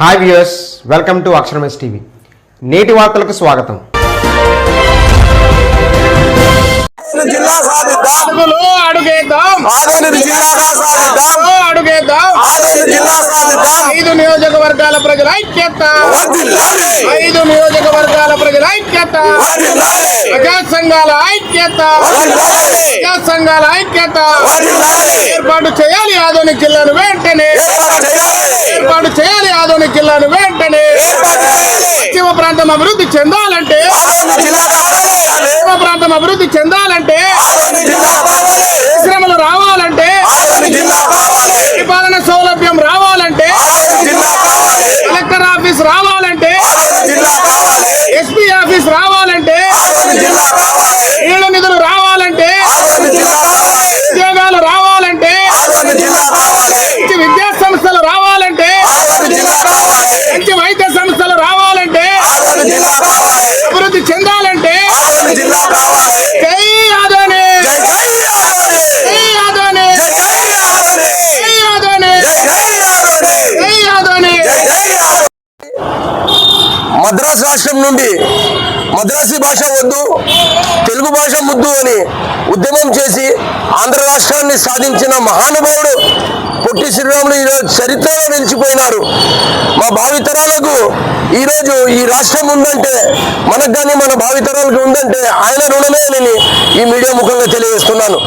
Hi viewers welcome to Aksharames TV. నేటి వార్తలకు స్వాగతం. జిల్లా సాధిద్దాం. అడుగేద్దాం. ఆదోని జిల్లాగా సాధిద్దాం. అడుగేద్దాం. జిల్లా సాధిద్దాం. ఐదు నియోజకవర్గాల ప్రజల ఐక్యత. ఐదు నియోజకవర్గాల ప్రజల ఐక్యత. ప్రజా సంఘాల ఐక్యత. ప్రజా సంఘాల ఐక్యత. ఏర్పాటు చేయాలి ఆధునిక జిల్లాను వెంటనే. ఏర్పాటు చేయాలి. ఏర్పాటు చేయాలి. ఆధునిక జిల్లాను వెంటనే పశ్చిమ ప్రాంతం అభివృద్ధి చెందాలంటే పశ్చిమ ప్రాంతం అభివృద్ధి చెందాలంటే ఆదోని జిల్లా కావాలి పరిశ్రమలు రావాలంటే ఆదోని జిల్లా కావాలి పరిపాలన సౌలభ్యం రావాలంటే ఆదోని జిల్లా కావాలి కలెక్టర్ ఆఫీస్ రావాలంటే ఆదోని జిల్లా కావాలి ఎస్పీ ఆఫీస్ రావాలంటే ఆదోని జిల్లా కావాలి నీళ్ళ నిధులు రావాలంటే ఆదోని జిల్లా కావాలి ఉద్యోగాలు రావాలంటే ఆదోని జిల్లా కావాలి మంచి విద్యా సంస్థలు రావాలంటే ఆదోని జిల్లా కావాలి మంచి వైద్య సంస్థలు రావాలంటే ఆదోని జిల్లా కావాలి అభివృద్ధి చెందాలంటే ఆదోని జిల్లా కావాలి జై ఆదోని జై జై ఆదోని జై ఆదోని జై జై ఆదోని జై ఆదోని జై జై ఆదోని జై ఆదోని జై జై ఆదోని మద్రాసు రాష్ట్రం నుండి మద్రాసి భాష వద్దు తెలుగు భాష ముద్దు అని ఉద్యమం చేసి ఆంధ్ర రాష్ట్రాన్ని సాధించిన మహానుభావుడు పొట్టి శ్రీరాములు ఈరోజు చరిత్రలో నిలిచిపోయినారు. మా భావితరాలకు ఈరోజు ఈ రాష్ట్రం ఉందంటే మనకు కానీ మన భావితరాలకు ఉందంటే ఆయన రుణమే అని ఈ మీడియా ముఖంగా తెలియజేస్తున్నాను.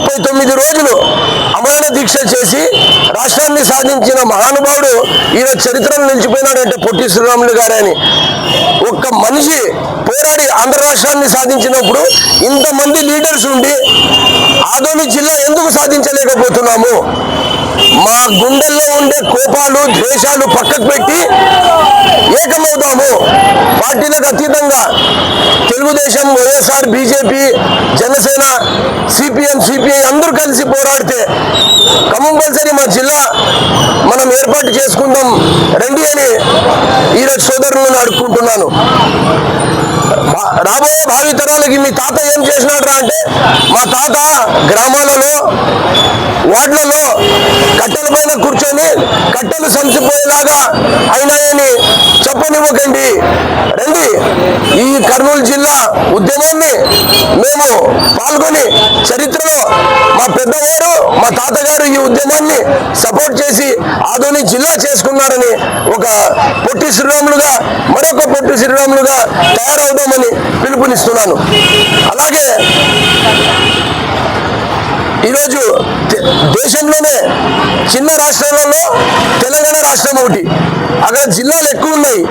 ముప్పై తొమ్మిది రోజులు అమరణ దీక్ష చేసి రాష్ట్రాన్ని సాధించిన మహానుభావుడు ఈయన చరిత్రను నిలిచిపోయినాడంటే పొట్టి శ్రీరాములు గారే అని. ఒక్క మనిషి పోరాడి ఆంధ్ర రాష్ట్రాన్ని సాధించినప్పుడు ఇంతమంది లీడర్స్ ఉండి ఆదోని జిల్లా ఎందుకు సాధించలేకపోతున్నాము? మా గుండెల్లో ఉండే కోపాలు ద్వేషాలు పక్కకు పెట్టి ఏకమవుదాము పార్టీలకు అతీతంగా Telugudesam YSR BJP Janasena CPM CPI అందరూ కలిసి పోరాడితే కంపల్సరీ మా జిల్లా మనం ఏర్పాటు చేసుకుందాం. రండి అని ఈరోజు సోదరులను అడుక్కుంటున్నాను. రాబోయే భావి తరాలకి మీ తాత ఏం చేసినాడు అంటే మా తాత గ్రామాలలో వార్డులలో కట్టెల పైన కూర్చొని కట్టెలు సంచిపోయేలాగా అయినాయని చెప్పనివ్వకండి. రండి. ఈ కర్నూలు జిల్లా ఉద్యమాన్ని మేము పాల్గొని చరిత్రలో మా పెద్దవారు మా తాతగారు ఈ ఉద్యమాన్ని సపోర్ట్ చేసి ఆదోని జిల్లా చేసుకున్నారని ఒక పొట్టి శ్రీరాములుగా మరొక పొట్టి శ్రీరాములుగా తయారవుదామని పిలుపునిస్తున్నాను. అలాగే ఈరోజు దేశంలోనే చిన్న రాష్ట్రాలలో తెలంగాణ రాష్ట్రం ఒకటి. అక్కడ జిల్లాలు ఎక్కువ ఉన్నాయి.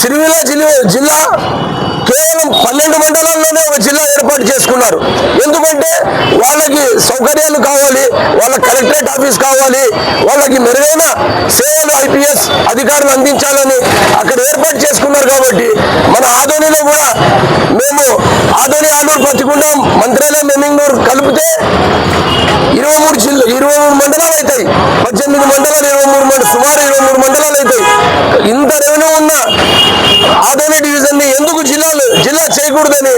సిరివిల జిల్లా జిల్లా కేవలం పన్నెండు మండలాల్లోనే ఒక జిల్లా ఏర్పాటు చేసుకున్నారు. ఎందుకంటే వాళ్ళకి సౌకర్యాలు కావాలి వాళ్ళ కలెక్టరేట్ ఆఫీస్ కావాలి వాళ్ళకి మెరుగైన సేవలు ఐపీఎస్ అధికారులు అందించాలని అక్కడ ఏర్పాటు చేసుకున్నారు కాబట్టి మన ఆదోనిలో కూడా మేము ఆదోని ఆలూరు పత్తికొండ మంత్రాలయం మెమింగూరు కలిపితే ఇరవై మూడు జిల్లా ఇరవై మూడు మండలాలు అవుతాయి. పద్దెనిమిది మండలాలు ఇరవై మూడు మండలం సుమారు ఇరవై మూడు మండలాలు అవుతాయి. ఇంత రెవెన్యూ ఉన్న ఆదోని డివిజన్ని ఎందుకు జిల్లాలు జిల్లా చేయకూడదని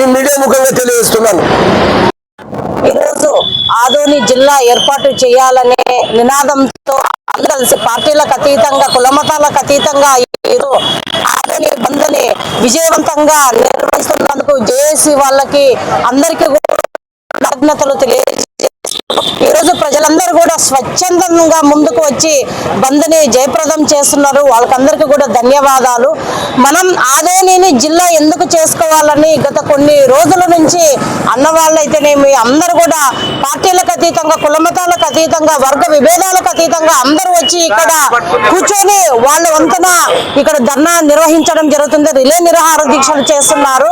ఈ మీడియా ముఖంగా తెలియజేస్తున్నాను. ఈరోజు ఆదోని జిల్లా ఏర్పాటు చేయాలనే నినాదంతో కలిసి పార్టీలకు అతీతంగా కులమతాలకు అతీతంగా ఈరోజు ఆదోని బంద్ని విజయవంతంగా నిర్వహిస్తున్నందుకు జేఏసీ వాళ్ళకి అందరికీ కృతజ్ఞతలు తెలియజేస్తూ వాళ్ళందరూ కూడా స్వచ్ఛందంగా ముందుకు వచ్చి బంద్ని జయప్రదం చేస్తున్నారు. వాళ్ళకందరికీ కూడా ధన్యవాదాలు. మనం ఆదోనిని జిల్లా ఎందుకు చేసుకోవాలని గత కొన్ని రోజుల నుంచి అన్న వాళ్ళైతేనేమి అందరూ కూడా పార్టీలకు అతీతంగా కులమతాలకు అతీతంగా వర్గ విభేదాలకు అతీతంగా అందరూ వచ్చి ఇక్కడ కూర్చొని వాళ్ళ వంతున ఇక్కడ ధర్నా నిర్వహించడం జరుగుతుంది. రిలే నిరాహార దీక్షలు చేస్తున్నారు.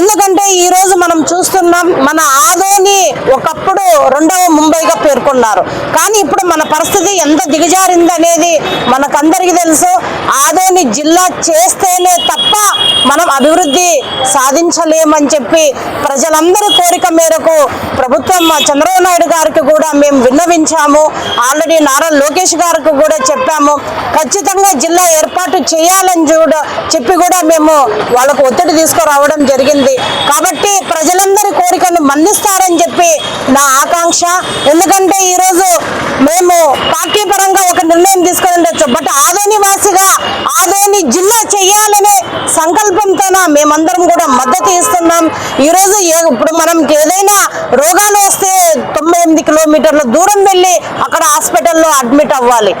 ఎందుకంటే ఈ రోజు మనం చూస్తున్నాం మన ఆదోని ఒకప్పుడు రెండవ ముంబైగా పేర్కొన్నారు. కానీ ఇప్పుడు మన పరిస్థితి ఎంత దిగజారిందనేది మనకందరికీ తెలుసు. ఆదోని జిల్లా చేస్తేనే తప్ప మనం అభివృద్ధి సాధించలేమని చెప్పి ప్రజలందరి కోరిక మేరకు ప్రభుత్వం చంద్రబాబు నాయుడు గారికి కూడా మేము విన్నవించాము. ఆల్రెడీ నారా లోకేష్ గారికి కూడా చెప్పాము. ఖచ్చితంగా జిల్లా ఏర్పాటు చేయాలని చూడ చెప్పి కూడా మేము వాళ్ళకు ఒత్తిడి తీసుకురావడం జరిగింది. కాబట్టి ప్రజలందరి కోరికను మన్నిస్తారని చెప్పి నా ఆకాంక్ష ఎందుకంటే ఈరోజు మేము పార్టీ పరంగా ఒక నిర్ణయం తీసుకొని ఉండొచ్చు బట్ ఆదోని వాసిగా ఆదోని జిల్లా చేయాలనే సంకల్పంతోన మేమందరం కూడా మద్దతు ఇస్తున్నాం. ఈరోజు ఇప్పుడు మనం ఏదైనా రోగాలు వస్తే తొంభై ఎనిమిది కిలోమీటర్ల దూరం వెళ్ళి అక్కడ హాస్పిటల్లో అడ్మిట్ అవ్వాలి.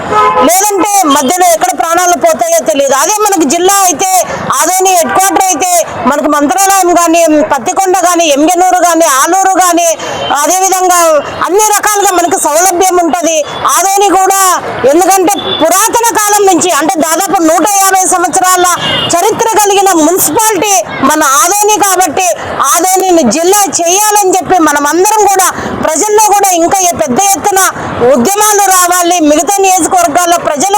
లేదంటే మధ్యలో ఎక్కడ ప్రాణాలు పోతాయో తెలియదు. అదే మనకు జిల్లా అయితే ఆదోని హెడ్ క్వార్టర్ అయితే మనకు మంత్రాలయం కానీ పత్తికొండ కానీ ఎంగనూరు కానీ ఆలూరు కానీ అదేవిధంగా అన్ని రకాలుగా మనకు సౌలభ్యం ఉంటుంది. ఆదోని కూడా ఎందుకంటే పురాతన కాలం నుంచి అంటే దాదాపు నూట యాభై సంవత్సరాల చరిత్ర కలిగిన మున్సిపాలిటీ మన ఆదోని కాబట్టి ఆదోనిని జిల్లా చేయాలని చెప్పి మనమందరం కూడా ప్రజల్లో కూడా ఇంకా పెద్ద ఎత్తున ఉద్యమాలు రావాలి. మిగతా నియోజకవర్గాల్లో ప్రజలు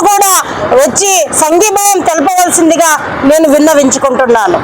వచ్చి సంఘీభావం తెలపవలసిందిగా నేను విన్నవించుకుంటున్నాను.